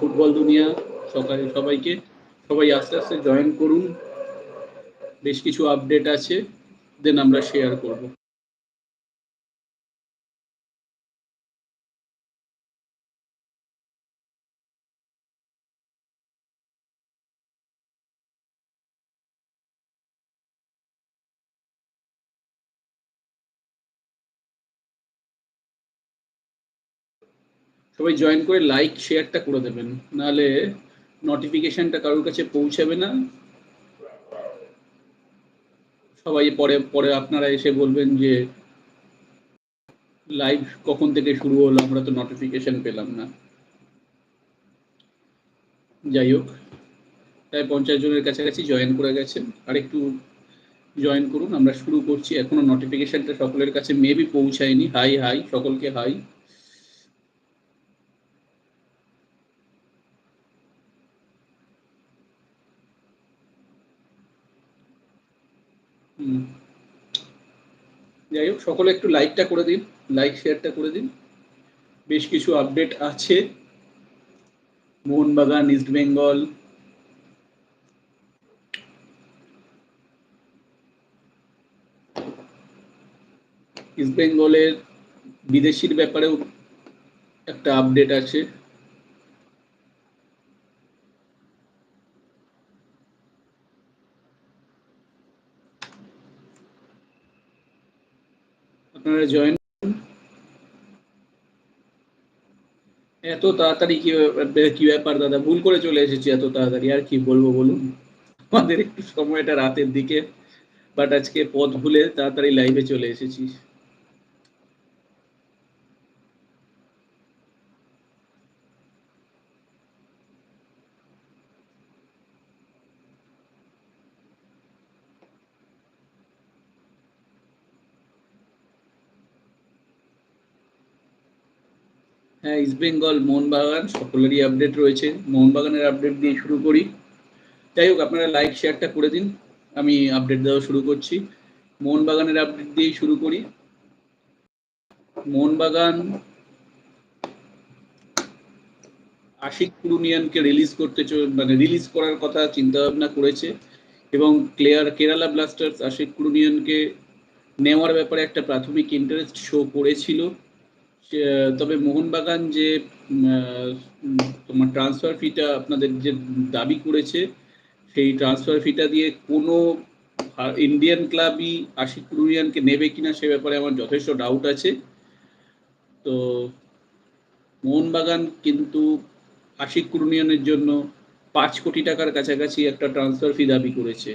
Football দুনিয়া, সকালে সবাইকে, সবাই আস্তে আস্তে জয়েন করুন। বেশ কিছু আপডেট আছে দেন আমরা শেয়ার করব। সবাই জয়েন করে লাইক শেয়ারটা করে দেবেন। নাহলে নোটিফিকেশনটা কারোর কাছে পৌঁছাবে না। সবাই পরে পরে আপনারা এসে বলবেন যে লাইভ কখন থেকে শুরু হলো, আমরা তো নোটিফিকেশন পেলাম না। যাই হোক, প্রায় পঞ্চাশ জনের কাছাকাছি জয়েন করে গেছেন আর একটু জয়েন করুন, আমরা শুরু করছি। এখনও নোটিফিকেশনটা সকলের কাছে মেবি পৌঁছায়নি। হাই হাই সকলকে হাই সকলে একটু লাইকটা করে দিন লাইক শেয়ারটা করে দিন। বেশ কিছু আপডেট আছে। মোহনবাগান ইস্ট বেঙ্গল ইস্ট বেঙ্গলের বিদেশির ব্যাপারেও একটা আপডেট আছে। জয়েন এত তাড়াতাড়ি কি কি ব্যাপার দাদা? ভুল করে চলে এসেছি এত তাড়াতাড়ি, আর কি বলব বলুন? আমাদের একটু সময়টা রাতের দিকে বাট আজকে পথ ভুলে তাড়াতাড়ি লাইভে চলে এসেছি। ইস্ট বেঙ্গল মোহনবাগান সকলেরই আপডেট রয়েছে। মোহনবাগানের আপডেট দিয়ে শুরু করি। যাই হোক, আপনারা লাইক শেয়ারটা করে দিন। আমি আপডেট দেওয়া শুরু করছি। মোহনবাগানের আপডেট দিয়েই শুরু করি। মোহনবাগান আশিক কুরুনিয়ানকে রিলিজ করতে মানে রিলিজ করার কথা চিন্তা ভাবনা করেছে এবং ক্লেয়ার কেরালা ব্লাস্টার্স আশিক কুরুনিয়ানকে নেওয়ার ব্যাপারে একটা প্রাথমিক ইন্টারেস্ট শো করেছিল। তবে মোহনবাগান যে তোমার ট্রান্সফার ফিটা আপনাদের যে দাবি করেছে, সেই ট্রান্সফার ফিটা দিয়ে কোনো ইন্ডিয়ান ক্লাবই আশিক কুরুনিয়ানকে নেবে কিনা সে ব্যাপারে আমার যথেষ্ট ডাউট আছে। তো মোহনবাগান কিন্তু আশিক কুরুনিয়ানের জন্য পাঁচ কোটি টাকার কাছাকাছি একটা ট্রান্সফার ফি দাবি করেছে।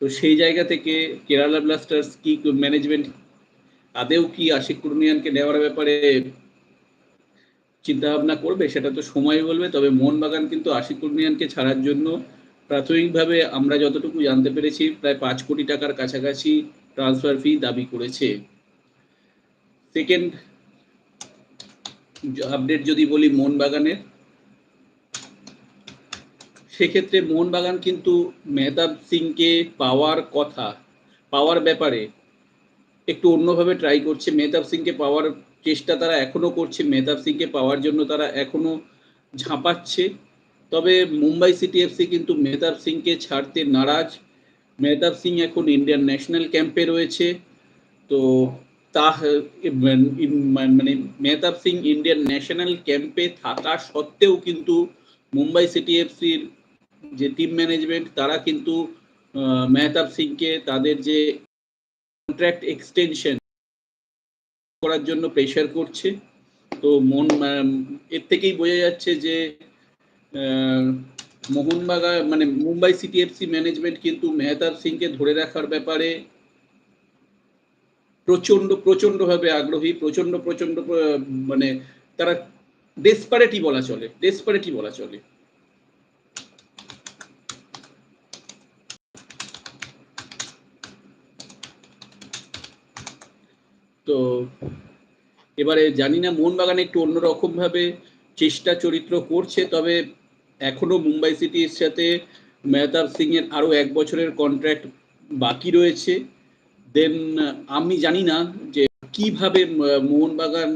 তো সেই জায়গা থেকে কেরালা ব্লাস্টার্স কি ম্যানেজমেন্ট আদেও কি আশিক কুরুনিয়ানকে নেওয়ার ব্যাপারে চিন্তা ভাবনা করবে? সেটা তো সময় বলবে। তবে মোহনবাগান কিন্তু আশিক কুরুনিয়ানকে ছাড়ার জন্য প্রাথমিকভাবে আমরা যতটুকু জানতে পেরেছি, প্রায় পাঁচ কোটি টাকার কাছাকাছি ট্রান্সফার ফি দাবি করেছে। সেকেন্ড আপডেট যদি বলি মোহনবাগানের, সেক্ষেত্রে মোহনবাগান কিন্তু মেহতাব সিংকে পাওয়ার কথা, পাওয়ার ব্যাপারে একটু অন্যভাবে ট্রাই করছে। মেহতাব সিংকে পাওয়ার চেষ্টা তারা এখনও করছে। মেহতাব সিংকে পাওয়ার জন্য তারা এখনও ঝাঁপাচ্ছে। তবে মুম্বাই সিটি এফসি কিন্তু মেহতাব সিংকে ছাড়তে নারাজ। মেহতাব সিং এখন ইন্ডিয়ান ন্যাশনাল ক্যাম্পে রয়েছে। তো তা মানে মেহতাব সিং ইন্ডিয়ান ন্যাশনাল ক্যাম্পে থাকা সত্ত্বেও কিন্তু মুম্বাই সিটি এফসির যে টিম ম্যানেজমেন্ট তারা কিন্তু মেহতাব সিংকে তাদের যে কন্ট্রাক্ট এক্সটেনশন করার জন্য প্রেশার করছে। তো মন এর থেকেই বোঝা যাচ্ছে যে মোহনবাগান মানে মুম্বাই সিটি এফসি ম্যানেজমেন্ট কিন্তু মেহতাব সিংকে ধরে রাখার ব্যাপারে প্রচণ্ড প্রচণ্ড ভাবে আগ্রহী প্রচণ্ড প্রচণ্ড মানে তারা ডেসপারেটই বলা চলে ডেসপারেটই বলা চলে। তো এবারে জানি না, মোহনবাগান একটু অন্যরকম ভাবে চেষ্টা, চরিত্র করছে, তবে এখনও মুম্বাই সিটির সাথে মেহতাব সিং এর আরও এক বছরের কন্ট্রাক্ট বাকি রয়েছে। দেন আমি জানি না যে কীভাবে মোহনবাগান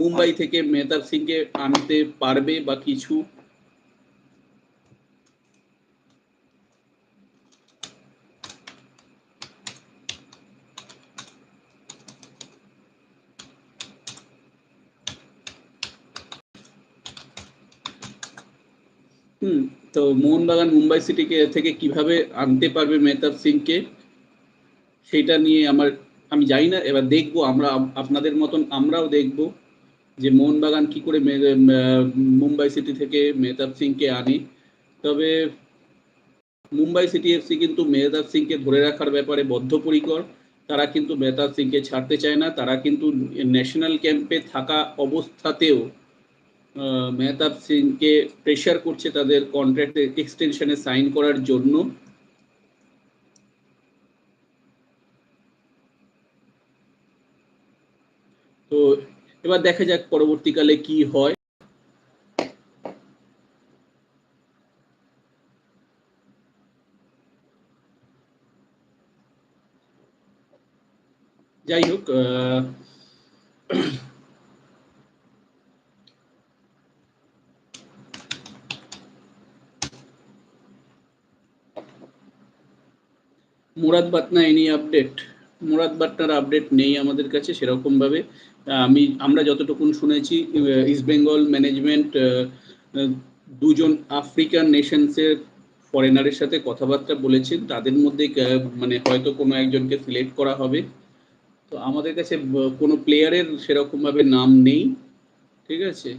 মুম্বাই থেকে মেহতাব সিংকে আনতে পারবে বা কিছু হুম, তো মোহনবাগান মুম্বাই সিটিকে থেকে কীভাবে আনতে পারবে মেহতাব সিংকে, সেটা নিয়ে আমার, আমি জানি না, এবার দেখব, আমরা আপ- আপনাদের মতন আমরাও দেখব যে মোহনবাগান কি করে মুম্বাই সিটি থেকে মেহতাব সিংকে আনে। তবে মুম্বাই সিটি এফসি কিন্তু মেহতাব সিংকে ধরে রাখার ব্যাপারে বদ্ধপরিকর। তারা কিন্তু মেহতাব সিংকে ছাড়তে চায় না, তারা কিন্তু ন্যাশনাল ক্যাম্পে থাকা অবস্থাতেও মেহতাব সিংকে প্রেশার করছে তাদের কন্ট্রাক্ট এক্সটেনশনে সাইন করার জন্য। তো এবার দেখা যাক পরবর্তীকালে কি হয়। যাই হোক মুরাদ বাটনা এনি আপডেট মুরাদ বাটনার আপডেট নেই আমাদের কাছে সেরকমভাবে। আমি, আমরা যতটুকুন শুনেছি ইস্ট বেঙ্গল ম্যানেজমেন্ট দুজন আফ্রিকান নেশনসের ফরেনারের সাথে কথাবার্তা বলেছেন। তাদের মধ্যে মানে হয়তো কোনো একজনকে সিলেক্ট করা হবে। তো আমাদের কাছে কোনো প্লেয়ারের সেরকমভাবে নাম নেই। ঠিক আছে?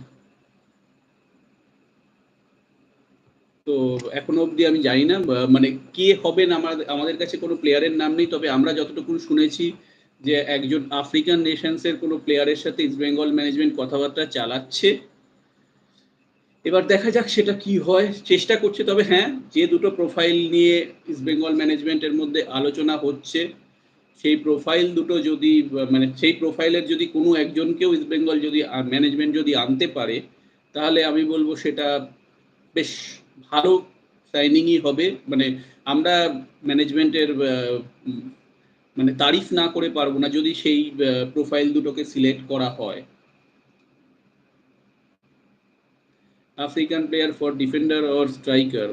তো এখনও অবধি আমি জানি না মানে কে হবেন আমাদের আমাদের কাছে কোনো প্লেয়ারের নাম নেই, তবে আমরা যতটুকু শুনেছি যে একজন আফ্রিকান নেশনসের কোনো প্লেয়ারের সাথে ইস্ট বেঙ্গল ম্যানেজমেন্ট কথাবার্তা চালাচ্ছে। এবার দেখা যাক সেটা কি হয়, চেষ্টা করছে, তবে হ্যাঁ যে দুটো প্রোফাইল নিয়ে ইস্ট বেঙ্গল ম্যানেজমেন্টের মধ্যে আলোচনা হচ্ছে, সেই প্রোফাইল দুটো যদি মানে সেই প্রোফাইলের যদি কোনো একজনকেও ইস্ট বেঙ্গল যদি ম্যানেজমেন্ট যদি আনতে পারে, তাহলে আমি বলব সেটা বেশ ভালো সাইনিংই হবে। মানে আমরা ম্যানেজমেন্টের মানে তারিফ না করে পারব না যদি সেই প্রোফাইল দুটোকে সিলেক্ট করা হয়। African player for defender or striker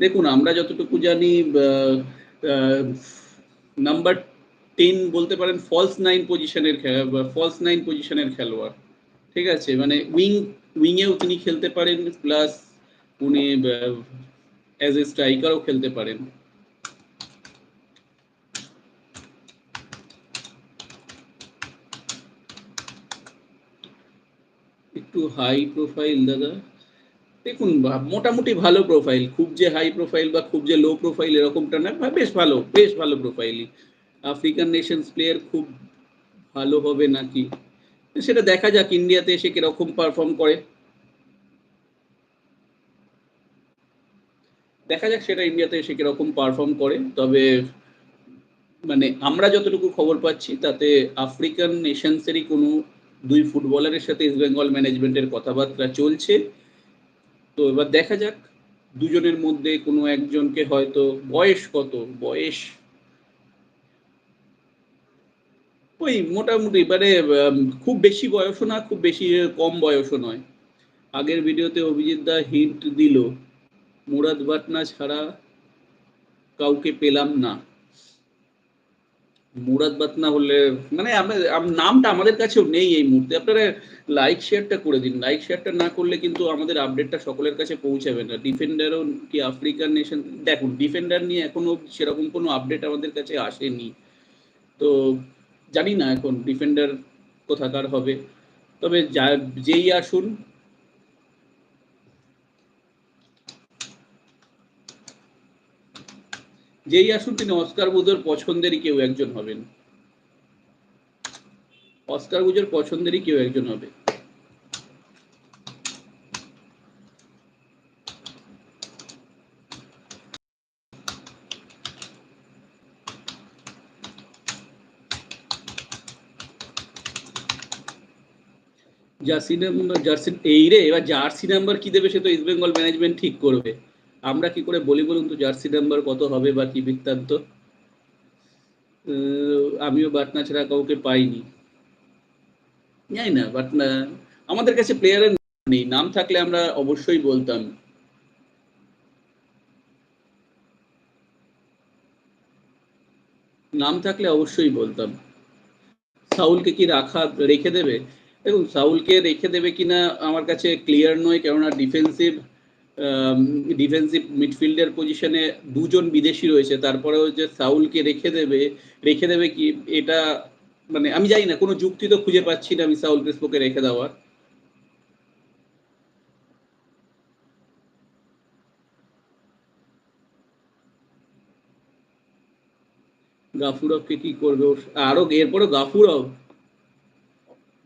দেখুন, আমরা যতটুকু জানি নাম্বার টেন বলতে পারেন ফলস নাইন পজিশনের ফলস নাইন পজিশনের খেলোয়াড়। ঠিক আছে? মানে উইং উইংয়েও তিনি খেলতে পারেন প্লাস উনি অ্যাজ এ স্ট্রাইকারও খেলতে পারেন। একটু হাই প্রোফাইল দাদা। দেখুন মোটামুটি ভালো প্রোফাইল খুব যে হাই প্রোফাইল বা খুব যে লো প্রোফাইল এরকমটা না বেশ ভালো বেশ ভালো প্রোফাইলই আফ্রিকান নেশনস প্লেয়ার খুব ভালো হবে নাকি? সেটা দেখা যাক ইন্ডিয়াতে এসে কীরকম পারফর্ম করে। দেখা যাক সেটা ইন্ডিয়াতে এসে কীরকম পারফর্ম করে। তবে মানে আমরা যতটুকু খবর পাচ্ছি, তাতে আফ্রিকান নেশনসেরই কোনো দুই ফুটবলারের সাথে ইস্ট বেঙ্গল ম্যানেজমেন্টের কথাবার্তা চলছে। তো এবার দেখা যাক, দুজনের মধ্যে কোনো একজনকে হয়তো বয়স কত? বয়স ওই মোটামুটি মানে খুব বেশি বয়সও না, খুব বেশি কম বয়সও নয়। আগের ভিডিওতে অভিজিৎ দা হিন্ট দিল মুরাদ বাটনা ছাড়া কাউকে পেলাম না। মুরাদ বাতনা হলে মানে নামটা আমাদের কাছেও নেই এই মুহূর্তে। আপনারা লাইক শেয়ারটা করে দিন। লাইক শেয়ারটা না করলে কিন্তু আমাদের আপডেটটা সকলের কাছে পৌঁছাবে না। ডিফেন্ডারও কি আফ্রিকান নেশন দেখুন ডিফেন্ডার নিয়ে এখনও সেরকম কোনো আপডেট আমাদের কাছে আসেনি। তো জানি না এখন ডিফেন্ডার কোথাকার হবে। তবে যা, যেই আসুন যেই আসুন তিনি অস্কার বুজোর পছন্দেরই কেউ একজন হবেন। অস্কার বুজোর পছন্দেরই কেউ একজন হবে। জার্সি নাম্বার জার্সি এই রে, এবার জার্সি নাম্বার কি দেবে সে তো ইস্ট বেঙ্গল ম্যানেজমেন্ট ঠিক করবে। আমরা কি করে বলি বলুন তো, জার্সি নাম্বার কত হবে বা কি বৃত্তান্ত? আমিও বাটনা ছাড়া কাউকে পাইনি। জানি না বাটনা আমাদের কাছে প্লেয়ারের নেই, নাম থাকলে আমরা অবশ্যই বলতাম। নাম থাকলে অবশ্যই বলতাম। সাউলকে কি রাখা, রেখে দেবে? দেখুন, সাউলকে রেখে দেবে কিনা আমার কাছে ক্লিয়ার নয়, কেননা ডিফেন্সিভ ডিফেন্সিভ মিডফিল্ডার পজিশনে দুজন বিদেশি রয়েছে তারপরেও যে সাউলকে রেখে দেবে রেখে দেবে কি এটা মানে আমি জানি না, কোনো যুক্তি তো খুঁজে পাচ্ছি না আমি সাউল ক্রিস্পোকে রেখে দেওয়ার। গাফুরভকে কি করবে আরও এরপরে গাফুরভ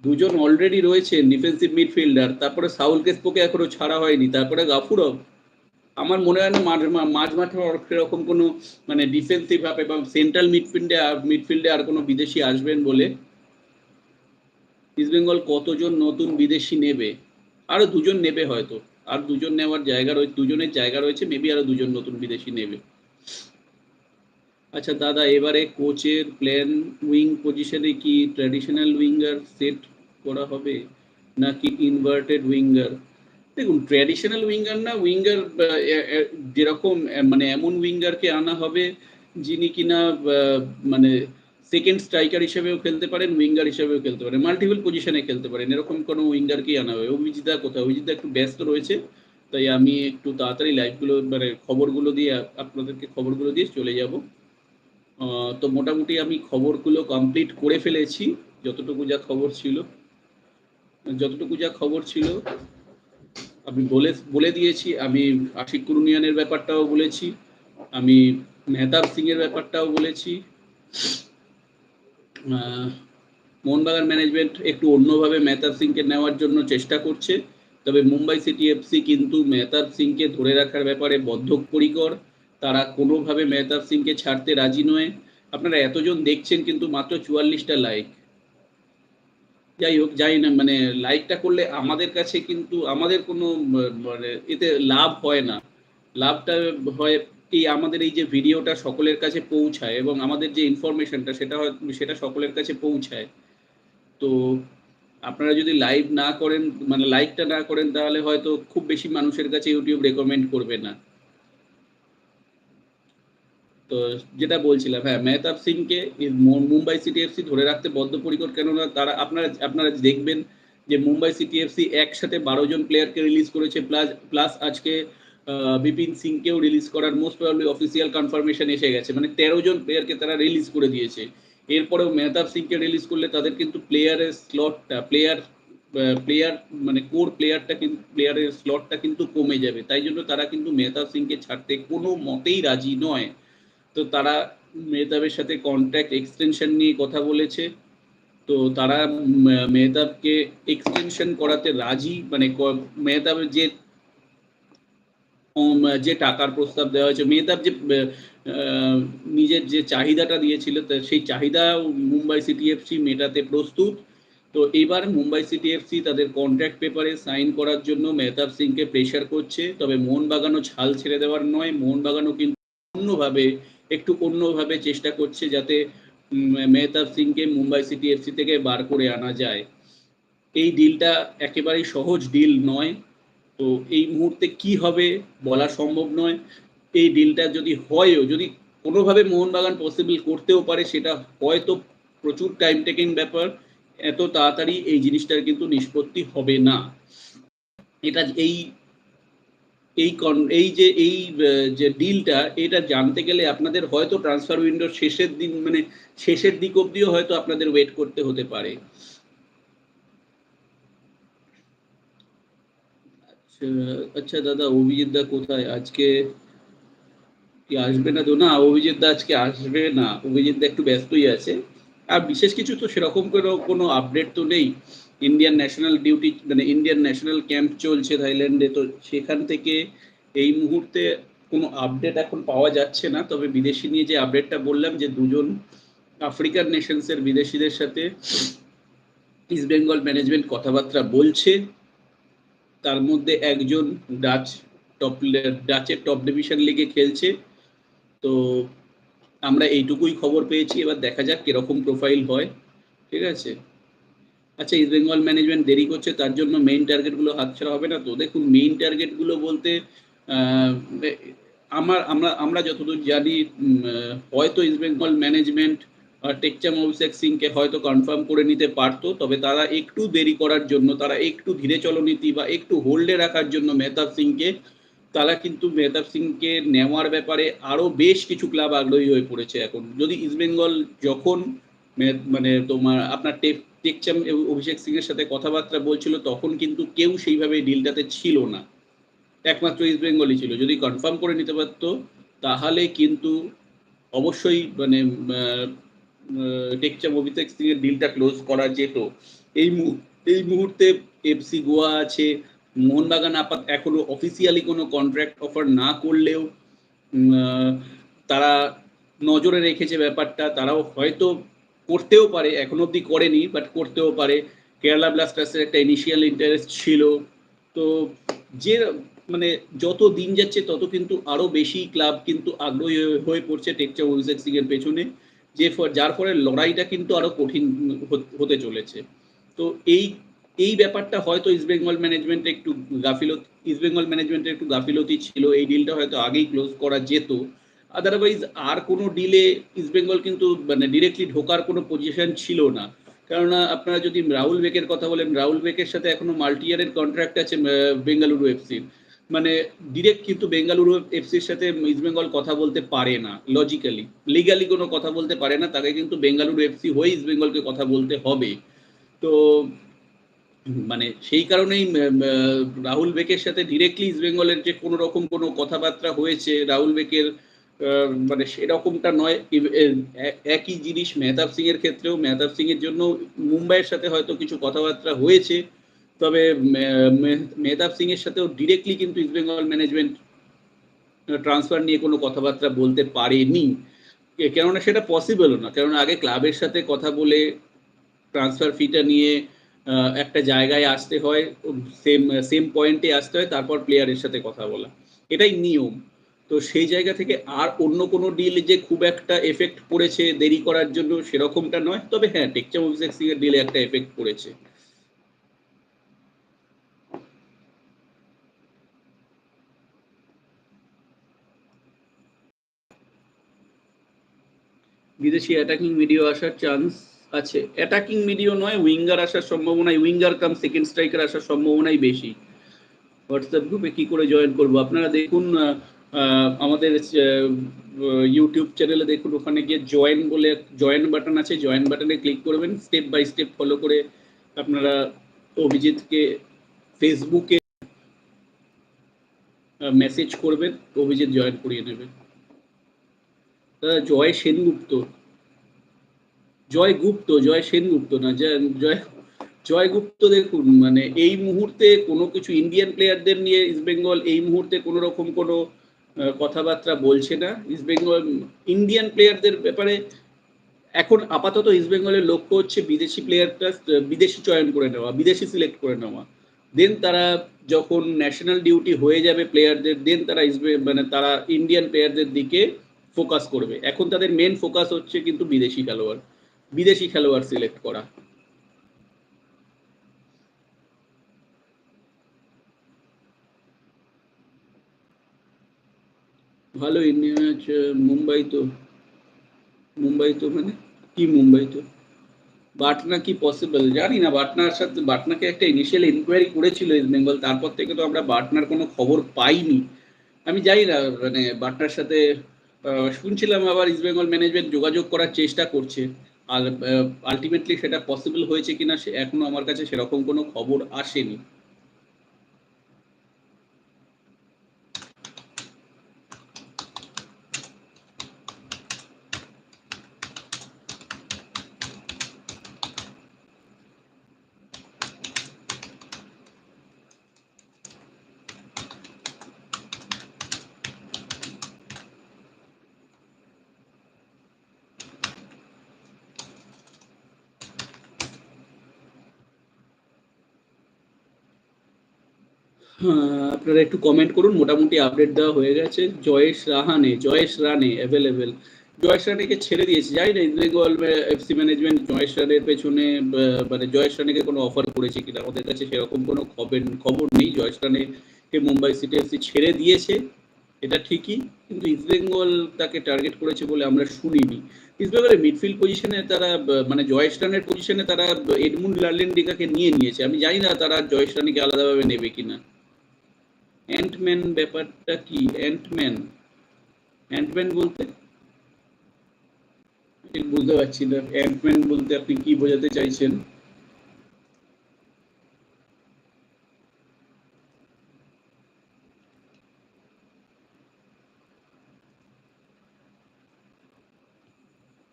দুজন অলরেডি রয়েছে ডিফেন্সিভ মিডফিল্ডার তারপরে সাউল কেসপোকে এখনও ছাড়া হয়নি, তারপরে গাফুরভ আমার মনে হয় না মাঝ মাঠে সেরকম কোনো মানে ডিফেন্সিভ ভাবে এবং সেন্ট্রাল মিডফিল্ডে মিডফিল্ডে আর কোনো বিদেশি আসবেন বলে। ইস্ট বেঙ্গল কতজন নতুন বিদেশি নেবে? আরও দুজন নেবে হয়তো। আর দুজন নেওয়ার জায়গা রয়েছে দুজনের জায়গা রয়েছে মেবি আরও দুজন নতুন বিদেশি নেবে। আচ্ছা দাদা, এবারে কোচের প্ল্যান উইং পজিশনে কি ট্র্যাডিশনাল উইঙ্গার সেট করা হবে নাকি ইনভার্টেড উইঙ্গার দেখুন ট্র্যাডিশনাল উইঙ্গার না উইঙ্গার যেরকম মানে এমন উইঙ্গারকে আনা হবে যিনি কিনা মানে সেকেন্ড স্ট্রাইকার হিসেবেও খেলতে পারেন উইঙ্গার হিসেবেও খেলতে পারেন মাল্টিপল পজিশনে খেলতে পারেন। এরকম কোনো উইঙ্গারকেই আনা হবে। অভিজিৎদা কোথায়? অভিজিৎদা একটু ব্যস্ত রয়েছে, তাই আমি একটু তাড়াতাড়ি লাইভগুলো মানে খবরগুলো দিয়ে আপনাদেরকে খবরগুলো দিয়ে চলে যাব। তো মোটামুটি আমি খবরগুলো কমপ্লিট করে ফেলেছি, যতটুকু যা খবর ছিল। যতটুকু যা খবর ছিল, আমি বলে বলে দিয়েছি। আমি আশিক কুরুনিয়ানের ব্যাপারটাও বলেছি। আমি মেহতাব সিং এর ব্যাপারটাও বলেছি। মোহনবাগান ম্যানেজমেন্ট একটু অন্যভাবে মেহতাব সিংকে নেওয়ার জন্য চেষ্টা করছে। তবে মুম্বাই সিটি এফসি কিন্তু মেহতাব সিংকে ধরে রাখার ব্যাপারে বদ্ধপরিকর। তারা কোনোভাবে মেহতাব সিংকে ছাড়তে রাজি নয়। আপনারা এতজন দেখছেন কিন্তু মাত্র চুয়াল্লিশটা লাইক যাই হোক, যাই না মানে লাইকটা করলে আমাদের কাছে কিন্তু আমাদের কোনো মানে এতে লাভ হয় না। লাভটা হয় এই আমাদের এই যে ভিডিওটা সকলের কাছে পৌঁছায় এবং আমাদের যে ইনফরমেশনটা সেটা হয়, সেটা সকলের কাছে পৌঁছায়। তো আপনারা যদি লাইভ না করেন মানে লাইকটা না করেন, তাহলে হয়তো খুব বেশি মানুষের কাছে ইউটিউব রেকমেন্ড করবে না। তো যেটা বলছিলাম হ্যাঁ মেহতাব সিংকে মুম্বাই সিটি এফসি ধরে রাখতে বদ্ধপরিকর কেননা তারা আপনারা আপনারা দেখবেন যে মুম্বাই সিটি এফসি একসাথে বারো জন প্লেয়ারকে রিলিজ করেছে প্লাস প্লাস আজকে বিপিন সিংকেও রিলিজ করার মোস্ট প্রবলি অফিসিয়াল কনফার্মেশন এসে গেছে। মানে তেরো জন প্লেয়ারকে তারা রিলিজ করে দিয়েছে। এরপরেও মেহতাব সিংকে রিলিজ করলে তাদের কিন্তু প্লেয়ারের স্লটটা প্লেয়ার প্লেয়ার মানে কোর প্লেয়ারটা কিন্তু প্লেয়ারের স্লটটা কিন্তু কমে যাবে। তাই জন্য তারা কিন্তু মেহতাব সিংকে ছাড়তে কোনো মতেই রাজি নয়। তো তারা মেহতাবের সাথে কন্ট্রাক্ট এক্সটেনশন নিয়ে কথা বলেছে। তো তারা মেহতাবকে এক্সটেনশন করাতে রাজি মানে মেহতাবের যে যে টাকার প্রস্তাব দেওয়া হয়েছে, মেহতাব যে নিজের যে চাহিদাটা দিয়েছিল সেই চাহিদা মুম্বাই সিটি এফসি মেটাতে প্রস্তুত। তো এবার মুম্বাই সিটি এফসি তাদের কন্ট্রাক্ট পেপারে সাইন করার জন্য মেহতাব সিংকে প্রেশার করছে। তবে মোহনবাগানও ছাল ছেড়ে দেওয়ার নয়, মোহনবাগানও কিন্তু অন্যভাবে একটু অন্যভাবে চেষ্টা করছে যাতে মেহতাব সিংকে মুম্বাই সিটি এফসি থেকে বার করে আনা যায়। এই ডিলটা একেবারেই সহজ ডিল নয়। তো এই মুহূর্তে কি হবে বলা সম্ভব নয়। এই ডিলটা যদি হয়ও, যদি কোনোভাবে মোহনবাগান পসিবল করতেও পারে, সেটা হয়তো প্রচুর টাইম টেকিং ব্যাপার। এত তাড়াতাড়ি এই জিনিসটার কিন্তু নিষ্পত্তি হবে না। এটা এই এই এই যে এই যে ডিলটা এটা জানতে গেলে আপনাদের হয়তো ট্রান্সফার উইন্ডোর শেষের দিন মানে শেষের দিক অবধিও হয়তো আপনাদের ওয়েট করতে হতে পারে। আচ্ছা আচ্ছা দাদা, অভিজিৎ দা কোথায়? আজকে কি আসবে না তো? না, অভিজিৎ দা আজকে আসবে না। অভিজিৎ দা একটু ব্যস্তই আছে। আর বিশেষ কিছু তো সেরকম কোনো কোনো আপডেট তো নেই। ইন্ডিয়ান ন্যাশনাল ডিউটি মানে ইন্ডিয়ান ন্যাশনাল ক্যাম্প চলছে থাইল্যান্ডে। তো সেখান থেকে এই মুহূর্তে কোনো আপডেট এখন পাওয়া যাচ্ছে না। তবে বিদেশি নিয়ে যে আপডেটটা বললাম যে দুজন আফ্রিকান নেশনসের বিদেশিদের সাথে ইস্ট বেঙ্গল ম্যানেজমেন্ট কথাবার্তা বলছে। তার মধ্যে একজন ডাচ টপ ডাচের টপ ডিভিশন লিগে খেলছে। তো আমরা এইটুকুই খবর পেয়েছি। এবার দেখা যাক কীরকম প্রোফাইল হয়। ঠিক আছে? আচ্ছা ইস্ট বেঙ্গল ম্যানেজমেন্ট দেরি করছে, তার জন্য মেইন টার্গেটগুলো হাতছাড়া হবে না? তো দেখুন মেইন টার্গেটগুলো বলতে আমার, আমরা আমরা যতদূর জানি হয়তো ইস্ট বেঙ্গল ম্যানেজমেন্ট টেকচাম অভিষেক সিংকে হয়তো কনফার্ম করে নিতে পারতো, তবে তারা একটু দেরি করার জন্য, তারা একটু ধীরে চলনীতি বা একটু হোল্ডে রাখার জন্য মেহতাব সিংকে, তারা কিন্তু মেহতাব সিংকে নেওয়ার ব্যাপারে আরও বেশ কিছু ক্লাব আগ্রহী হয়ে পড়েছে এখন। যদি ইস্টবেঙ্গল যখন মানে তোমার, আপনার টেক টেকচাম অভিষেক সিং এর সাথে কথাবার্তা বলছিল, তখন কিন্তু কেউ সেইভাবে ডিলটাতে ছিল না। একমাত্র ইস্ট বেঙ্গলই ছিল। যদি কনফার্ম করে নিতে পারত, তাহলে কিন্তু অবশ্যই মানে টেকচাম অভিষেক সিং এর ডিলটা ক্লোজ করা যেত। এই এই মুহূর্তে এফসি গোয়া আছে। মোহনবাগান আপাত এখনও অফিসিয়ালি কোনো কন্ট্রাক্ট অফার না করলেও তারা নজরে রেখেছে ব্যাপারটা। তারাও হয়তো করতেও পারে, এখন অবধি করেনি বাট করতেও পারে। কেরালা ব্লাস্টার্সের একটা ইনিশিয়াল ইন্টারেস্ট ছিল। তো যে মানে যত দিন যাচ্ছে, তত কিন্তু আরও বেশি ক্লাব কিন্তু আগ্রহী হয়ে- পড়ছে টেকচা অভিষেক সিং এর পেছনে, যে যার ফলে লড়াইটা কিন্তু আরও কঠিন হতে চলেছে। তো এই এই ব্যাপারটা হয়তো ইস্ট বেঙ্গল ম্যানেজমেন্ট একটু গাফিলত ইস্ট বেঙ্গল একটু গাফিলতি ছিল। এই ডিলটা হয়তো আগেই ক্লোজ করা যেত। আদারওয়াইজ আর কোনো ডিলে ইস্ট বেঙ্গল কিন্তু মানে ডিরেক্টলি ঢোকার কোনো পজিশন ছিল না। কেননা আপনারা যদি রাহুল বেকের কথা বলেন রাহুল বেকের সাথে এখনও মাল্টি ইয়ারের কন্ট্রাক্ট আছে বেঙ্গালুরু এফসির মানে ডিরেক্ট কিন্তু বেঙ্গালুরু এফসির সাথে ইস্ট বেঙ্গল কথা বলতে পারে না লজিক্যালি লিগালি কোনো কথা বলতে পারে না, তাকে কিন্তু বেঙ্গালুরু এফসি হয়ে ইস্ট বেঙ্গলকে কথা বলতে হবে। তো মানে সেই কারণেই রাহুল বেকের সাথে ডিরেক্টলি ইস্ট বেঙ্গলের যে কোনো রকম কোনো কথাবার্তা হয়েছে রাহুল বেকের মানে সেরকমটা নয়। একই জিনিস মেহতাব সিং এর ক্ষেত্রেও। মেহতাব সিং এর জন্য মুম্বাইয়ের সাথে হয়তো কিছু কথাবার্তা হয়েছে। তবে মেহতাব সিং এর সাথেও ডিরেক্টলি কিন্তু ইস্ট বেঙ্গল ম্যানেজমেন্ট ট্রান্সফার নিয়ে কোনো কথাবার্তা বলতে পারেনি। কেননা সেটা পসিবল না। কেননা আগে ক্লাবের সাথে কথা বলে ট্রান্সফার ফিটা নিয়ে একটা জায়গায় আসতে হয়। সেম সেম পয়েন্টে আসতে হয়, তারপর প্লেয়ারের সাথে কথা বলা। এটাই নিয়ম। তো সেই জায়গা থেকে আর অন্য কোনো ডিল যে খুব একটা এফেক্ট পড়েছে দেরি করার জন্য সেরকমটা নয়। তবে হ্যাঁ টেকচাম অভিষেক সিং এর ডিলে একটা এফেক্ট পড়েছে। বিদেশি অ্যাটাকিং মিডিও আসার চান্স আছে। অ্যাটাকিং মিডিও নয় উইঙ্গার আসার সম্ভাবনাই। উইঙ্গার কাম সেকেন্ড স্ট্রাইকার আসার সম্ভাবনাই বেশি। হোয়াটসঅ্যাপ গ্রুপে কি করে জয়েন করব? আপনারা দেখুন আমাদের ইউটিউব চ্যানেলে দেখুন, ওখানে গিয়ে জয়েন বলে জয়েন বাটন আছে জয়েন বাটনে ক্লিক করবেন। স্টেপ বাই স্টেপ ফলো করে আপনারা অভিজিৎকে ফেসবুকে মেসেজ করবেন, অভিজিৎ জয়েন করিয়ে নেবেন দাদা জয় সেনগুপ্ত। জয় গুপ্ত, জয় সেনগুপ্ত না, জয় জয় জয় গুপ্ত দেখুন মানে এই মুহূর্তে কোনো কিছু ইন্ডিয়ান প্লেয়ারদের নিয়ে ইস্ট বেঙ্গল এই মুহূর্তে কোনো রকম কোনো কথাবার্তা বলছে না। ইস্ট বেঙ্গল ইন্ডিয়ান প্লেয়ারদের ব্যাপারে এখন আপাতত ইস্ট বেঙ্গলের লক্ষ্য হচ্ছে বিদেশি প্লেয়ারটা বিদেশি চয়ন করে নেওয়া, বিদেশি সিলেক্ট করে নেওয়া। দেন তারা যখন ন্যাশনাল ডিউটি হয়ে যাবে প্লেয়ারদের দেন তারা মানে তারা ইন্ডিয়ান প্লেয়ারদের দিকে ফোকাস করবে। এখন তাদের মেন ফোকাস হচ্ছে কিন্তু বিদেশি খেলোয়াড় বিদেশি খেলোয়াড় সিলেক্ট করা। ভালো ইন্ডিয়ান ম্যাচ মুম্বাই তো। মুম্বাই তো মানে? কি মুম্বাই তো? বাটনা কি পসিবল জানি না, বাটনার সাথে বাটনাকে একটা ইনিশিয়াল ইনকোয়ারি করেছিল ইস্ট বেঙ্গল তারপর থেকে তো আমরা বাটনার কোনো খবর পাইনি। আমি জানি না মানে বাটনার সাথে শুনছিলাম আবার ইস্ট বেঙ্গল ম্যানেজমেন্ট যোগাযোগ করার চেষ্টা করছে। আর আলটিমেটলি সেটা পসিবল হয়েছে কিনা সে এখনও আমার কাছে সেরকম কোনো খবর আসেনি। আপনারা একটু কমেন্ট করুন। মোটামুটি আপডেট দেওয়া হয়ে গেছে। জয়েশ রাহানে, জয়েশ রানে অ্যাভেলেবেল জয়েশ রানীকে ছেড়ে দিয়েছে। জানি না ইস্ট এফসি ম্যানেজমেন্ট জয়েশ রানের পেছনে মানে জয়েশ রানীকে কোনো অফার করেছে কিনা আমাদের কাছে সেরকম কোনো খবর খবর নেই। জয়েশ রানীকে মুম্বাই সিটি এফসি ছেড়ে দিয়েছে। এটা ঠিকই, কিন্তু ইস্ট বেঙ্গল তাকে টার্গেট করেছে বলে আমরা শুনিনি। ইস্ট বেঙ্গলের মিডফিল্ড পজিশনে তারা মানে জয়েশ রানের পজিশনে তারা এডমুন্ড লার্লেন ডিকাকে নিয়ে নিয়েছে। আমি জানি না তারা জয়েশ রানীকে আলাদাভাবে নেবে কিনা। অ্যান্টম্যান ব্যাপারটা কি? অ্যান্টম্যান অ্যান্টম্যান বলতে? বুঝতে পারছি না। অ্যান্টম্যান বলতে আপনি কি বোঝাতে চাইছেন?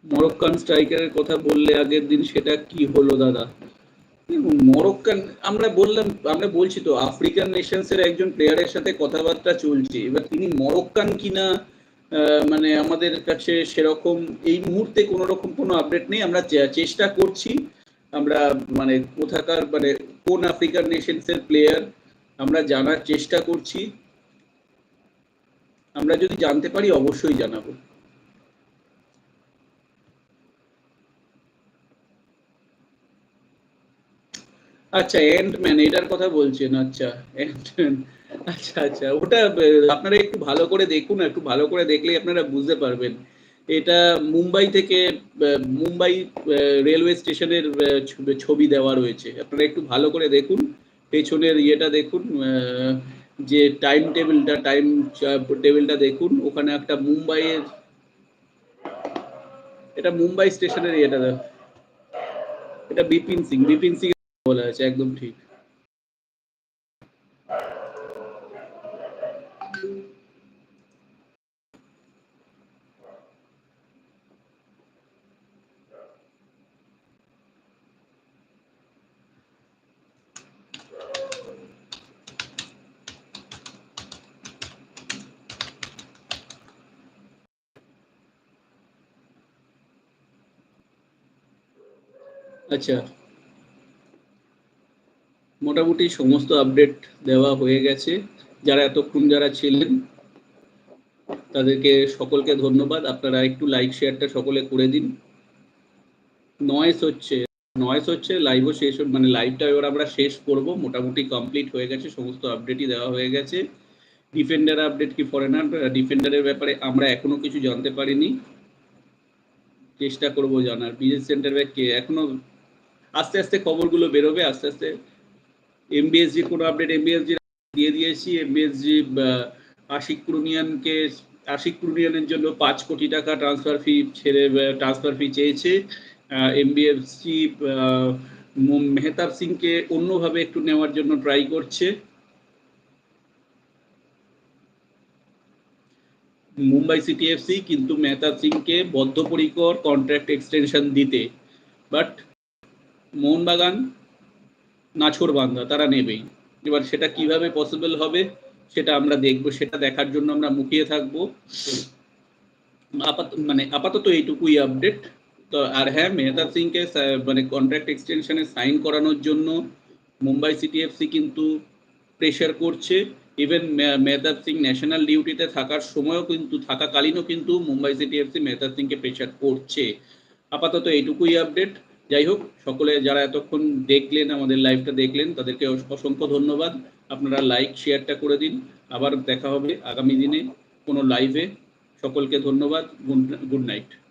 মরক্কান স্ট্রাইকারের কথা বললে আগের দিন সেটা কি হলো, দাদা? মরক্কান আমরা বললাম, আমরা বলছি তো, আফ্রিকান নেশনস এর একজন প্লেয়ারের সাথে কথাবার্তা চলছে। এবার তিনি মরক্কান কিনা মানে আমাদের কাছে সেরকম এই মুহূর্তে কোনো রকম কোনো আপডেট নেই। আমরা চেষ্টা করছি, আমরা মানে কোথাকার মানে কোন আফ্রিকান নেশনস এর প্লেয়ার, আমরা জানার চেষ্টা করছি। আমরা যদি জানতে পারি, অবশ্যই জানাব। আচ্ছা এন্ডম্যান এটার কথা বলছেন আচ্ছা এন্ডম্যান আচ্ছা আচ্ছা ওটা, আপনারা একটু ভালো করে দেখুন, একটু ভালো করে দেখলেই আপনারা বুঝতে পারবেন এটা মুম্বাই থেকে মুম্বাই রেলওয়ে স্টেশনের ছবি- দেওয়া রয়েছে আপনারা একটু ভালো করে দেখুন, পেছনের ইয়েটা দেখুন যে টাইম টেবিলটা টাইম টেবিলটা দেখুন, ওখানে একটা মুম্বাইয়ের, এটা মুম্বাই স্টেশনের ইয়েটা। এটা বিপিন সিং বিপিন সিং বলা আছে একদম ঠিক আচ্ছা মোটামুটি সমস্ত আপডেট দেওয়া হয়ে গেছে। যারা এতক্ষণ যারা ছিলেন, তাদেরকে সকলকে ধন্যবাদ। আপনারা একটু লাইক শেয়ারটা সকলে করে দিন। নয়েস হচ্ছে নয়েস হচ্ছে লাইভও শেষ মানে লাইভটা এবার আমরা শেষ করব। মোটামুটি কমপ্লিট হয়ে গেছে, সমস্ত আপডেটই দেওয়া হয়ে গেছে। ডিফেন্ডার আপডেট কি ফরেনার ডিফেন্ডারের ব্যাপারে আমরা এখনও কিছু জানতে পারিনি। চেষ্টা করব জানার। বিজেস সেন্টার ব্যাক কে এখনও আস্তে আস্তে খবরগুলো বেরোবে, আস্তে আস্তে এমবিএসজি কোনো আপডেট এমবিএসজি দিয়ে দিয়েছি। এমবিএসজি আশিক ক্রুনিয়ানকে, আশিক ক্রুনিয়ানের জন্য পাঁচ কোটি টাকা ট্রান্সফার ফি ছেড়ে ট্রান্সফার ফি চেয়েছে। এমবিএফসি মেহতাব সিংকে অন্যভাবে একটু নেওয়ার জন্য ট্রাই করছে। মুম্বাই সিটি এফসি কিন্তু মেহতাব সিংকে বদ্ধপরিকর কন্ট্রাক্ট এক্সটেনশন দিতে। বাট মোহনবাগান নাছোড় বান্ধা তারা নেবেই। এবার সেটা কীভাবে পসিবল হবে, সেটা আমরা দেখব, সেটা দেখার জন্য আমরা মুখিয়ে থাকব। আপাতত মানে আপাতত এইটুকুই আপডেট তো আর হ্যাঁ মেহতাব সিংকে মানে কন্ট্রাক্ট এক্সটেনশনে সাইন করানোর জন্য মুম্বাই সিটি এফসি কিন্তু প্রেশার করছে। ইভেন মেহতাব সিং ন্যাশনাল ডিউটিতে থাকার সময়ও কিন্তু, থাকাকালীনও কিন্তু মুম্বাই সিটি এফসি মেহতাব সিংকে প্রেশার করছে। আপাতত এইটুকুই আপডেট যাই হোক, সকলে যারা এতক্ষণ দেখলেন, আমাদের লাইভটা দেখলেন, তাদেরকে অস- অসংখ্য ধন্যবাদ। আপনারা লাইক শেয়ারটা করে দিন। আবার দেখা হবে আগামী দিনে কোনো লাইভে সকলকে ধন্যবাদ। Good good night